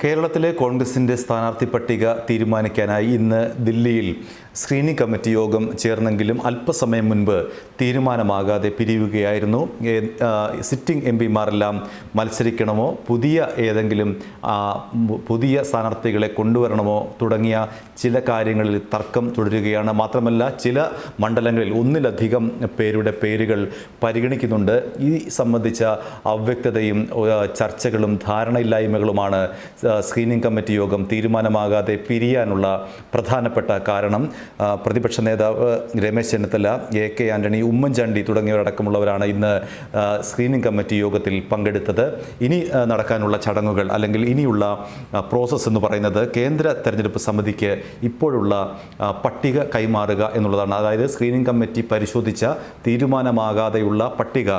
കേരളത്തിലെ കോൺഗ്രസിന്റെ സ്ഥാനാർത്ഥി പട്ടിക തീരുമാനിക്കാനായി ഇന്ന് ദില്ലിയിൽ സ്ക്രീനിംഗ് കമ്മിറ്റി യോഗം ചേർന്നെങ്കിലും അല്പസമയം മുൻപ് തീരുമാനമാകാതെ പിരിയുകയായിരുന്നു. സിറ്റിംഗ് എം പിമാരെല്ലാം മത്സരിക്കണമോ? പുതിയ ഏതെങ്കിലും പുതിയ സ്ഥാനാർത്ഥികളെ കൊണ്ടുവരണമോ? തുടങ്ങിയ ചില കാര്യങ്ങളിൽ തർക്കം തുടരുകയാണ്. മാത്രമല്ല ചില മണ്ഡലങ്ങളിൽ ഒന്നിലധികം പേരുടെ പേരുകൾ പരിഗണിക്കുന്നുണ്ട്. ഈ സംബന്ധിച്ച അവ്യക്തതയും ചർച്ചകളും ധാരണയില്ലായ്മകളുമാണ് സ്ക്രീനിംഗ് കമ്മിറ്റി യോഗം തീരുമാനമാകാതെ പിരിയാനുള്ള പ്രധാനപ്പെട്ട കാരണം പ്രതിപക്ഷ നേതാവ് രമേശ് ചെന്നിത്തല എ കെ ആന്റണി ഉമ്മൻചാണ്ടി തുടങ്ങിയവരടക്കമുള്ളവരാണ് ഇന്ന് സ്ക്രീനിംഗ് കമ്മിറ്റി യോഗത്തിൽ പങ്കെടുത്തത്. ഇനി നടക്കാനുള്ള ചടങ്ങുകൾ അല്ലെങ്കിൽ ഇനിയുള്ള പ്രോസസ്സ് എന്ന് പറയുന്നത് കേന്ദ്ര തെരഞ്ഞെടുപ്പ് സമിതിക്ക് ഇപ്പോഴുള്ള പട്ടിക കൈമാറുക എന്നുള്ളതാണ്. അതായത് സ്ക്രീനിംഗ് കമ്മിറ്റി പരിശോധിച്ച തീരുമാനമാകാതെയുള്ള പട്ടിക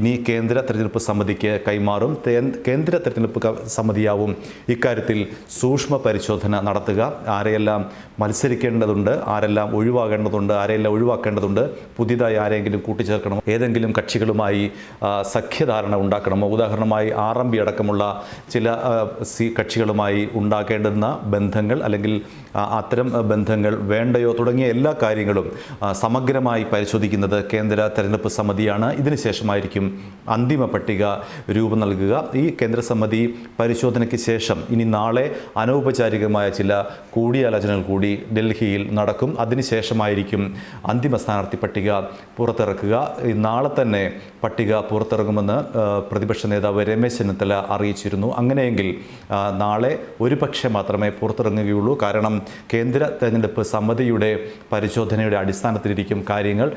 ഇനി കേന്ദ്ര തെരഞ്ഞെടുപ്പ് സമിതിക്ക് കൈമാറും. കേന്ദ്ര തെരഞ്ഞെടുപ്പ് സമിതിയാവും സമിതിയാവും. ഇക്കാര്യത്തിൽ സൂക്ഷ്മ പരിശോധന നടത്തുക. ആരെയെല്ലാം മത്സരിക്കേണ്ടതുണ്ട് ആരെല്ലാം ഒഴിവാകേണ്ടതുണ്ട് ആരെയെല്ലാം ഒഴിവാക്കേണ്ടതുണ്ട് പുതിയതായി ആരെങ്കിലും കൂട്ടിച്ചേർക്കണമോ ഏതെങ്കിലും കക്ഷികളുമായി സഖ്യധാരണ ഉണ്ടാക്കണമോ? ഉദാഹരണമായി ആർ എം പി അടക്കമുള്ള ചില സി കക്ഷികളുമായി ഉണ്ടാക്കേണ്ടുന്ന ബന്ധങ്ങൾ അല്ലെങ്കിൽ അത്തരം ബന്ധങ്ങൾ വേണ്ടയോ തുടങ്ങിയ എല്ലാ കാര്യങ്ങളും സമഗ്രമായി പരിശോധിക്കുന്നത് കേന്ദ്ര തെരഞ്ഞെടുപ്പ് സമിതിയാണ്. ഇതിനുശേഷമായിരിക്കും അന്തിമ പട്ടിക രൂപം നൽകുക. ഈ കേന്ദ്ര സമിതി പരിശോധനയ്ക്ക് ശേഷം ഇനി നാളെ അനൗപചാരികമായ ചില കൂടിയാലോചനകൾ കൂടി ഡൽഹിയിൽ നടക്കും. അതിനുശേഷമായിരിക്കും അന്തിമ സ്ഥാനാർത്ഥി പട്ടിക പുറത്തിറക്കുക. നാളെ തന്നെ പട്ടിക പുറത്തിറങ്ങുമെന്ന് പ്രതിപക്ഷ നേതാവ് രമേശ് ചെന്നിത്തല അറിയിച്ചിരുന്നു. അങ്ങനെയെങ്കിൽ നാളെ ഒരു പക്ഷേ മാത്രമേ പുറത്തിറങ്ങുകയുള്ളൂ. കാരണം കേന്ദ്ര തെരഞ്ഞെടുപ്പ് സമിതിയുടെ പരിശോധനയുടെ അടിസ്ഥാനത്തിലിരിക്കും കാര്യങ്ങൾ.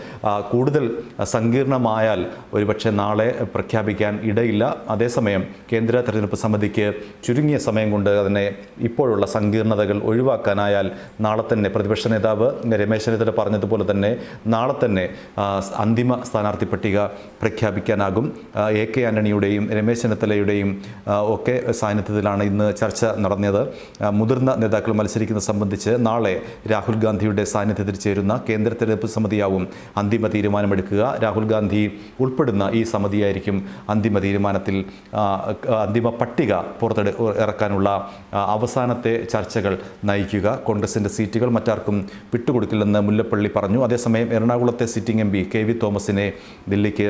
കൂടുതൽ സങ്കീർണമായാൽ ഒരുപക്ഷെ നാളെ പ്രഖ്യാപിക്കാൻ ഇടയില്ല. അതേസമയം കേന്ദ്ര തെരഞ്ഞെടുപ്പ് സമിതിക്ക് ചുരുങ്ങിയ സമയം കൊണ്ട് അതിനെ ഇപ്പോഴുള്ള സങ്കീർണതകൾ ഒഴിവാക്കാനായാൽ നാളെ തന്നെ പ്രതിപക്ഷ നേതാവ് രമേശ് ചെന്നിത്തല പറഞ്ഞതുപോലെ തന്നെ നാളെ തന്നെ അന്തിമ സ്ഥാനാർത്ഥി പട്ടിക പ്രഖ്യാപിക്കാനാകും. എ കെ ആന്റണിയുടെയും രമേശ് ചെന്നിത്തലയുടെയും ഒക്കെ സാന്നിധ്യത്തിലാണ് ഇന്ന് ചർച്ച നടന്നത്. മുതിർന്ന നേതാക്കൾ മത്സരിക്കുന്നത് സംബന്ധിച്ച് നാളെ രാഹുൽ ഗാന്ധിയുടെ സാന്നിധ്യത്തിൽ ചേരുന്ന കേന്ദ്ര തെരഞ്ഞെടുപ്പ് സമിതിയാവും അന്തിമ തീരുമാനമെടുക്കുക. രാഹുൽ ഗാന്ധി ഉൾപ്പെടുന്ന ഈ സമിതിയായിരിക്കും അന്തിമ തീരുമാനത്തിൽ അന്തിമ പട്ടിക പുറത്തെടു ഇറക്കാനുള്ള ആ, അവസാനത്തെ ചർച്ചകൾ നയിക്കുക. കോൺഗ്രസിന്റെ സീറ്റുകൾ മറ്റാർക്കും വിട്ടുകൊടുക്കില്ലെന്ന് മുല്ലപ്പള്ളി പറഞ്ഞു. അതേസമയം എറണാകുളത്തെ sitting M P K V തോമസിനെ ദില്ലിക്ക്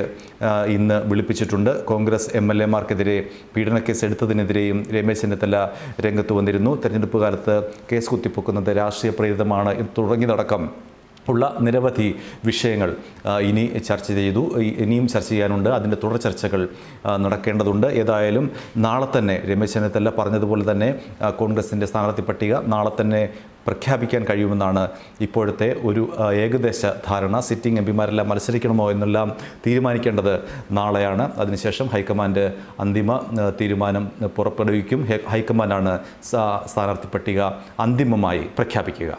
ഇന്ന് വിളിപ്പിച്ചിട്ടുണ്ട്. കോൺഗ്രസ് എം എൽ എമാർക്കെതിരെ പീഡനക്കേസ് എടുത്തതിനെതിരെയും രമേശ് ചെന്നിത്തല രംഗത്ത് വന്നിരുന്നു. തെരഞ്ഞെടുപ്പ് കാലത്ത് കേസ് കുത്തിപ്പൊക്കുന്നത് രാഷ്ട്രീയ പ്രേരിതമാണ് തുടങ്ങിയതടക്കം ഉള്ള നിരവധി വിഷയങ്ങൾ ഇനി ചർച്ച ചെയ്തു. ഇനിയും ചർച്ച ചെയ്യാനുണ്ട്. അതിന്റെ തുടർ ചർച്ചകൾ നടക്കേണ്ടതുണ്ട്. ഏതായാലും നാളെ തന്നെ രമേശ് ചെന്നിത്തല പറഞ്ഞതുപോലെ തന്നെ കോൺഗ്രസിന്റെ സ്ഥാനാർത്ഥി പട്ടിക നാളെ തന്നെ പ്രഖ്യാപിക്കാൻ കഴിയുമെന്നാണ് ഇപ്പോഴത്തെ ഒരു ഏകദേശ ധാരണ. സിറ്റിംഗ് എം പിമാരെല്ലാം മത്സരിക്കണമോ എന്നെല്ലാം തീരുമാനിക്കേണ്ടത് നാളെയാണ്. അതിനുശേഷം ഹൈക്കമാൻഡ് അന്തിമ തീരുമാനം പുറപ്പെടുവിക്കും. ഹൈക്കമാൻഡാണ് സ്ഥാനാർത്ഥി പട്ടിക അന്തിമമായി പ്രഖ്യാപിക്കുക.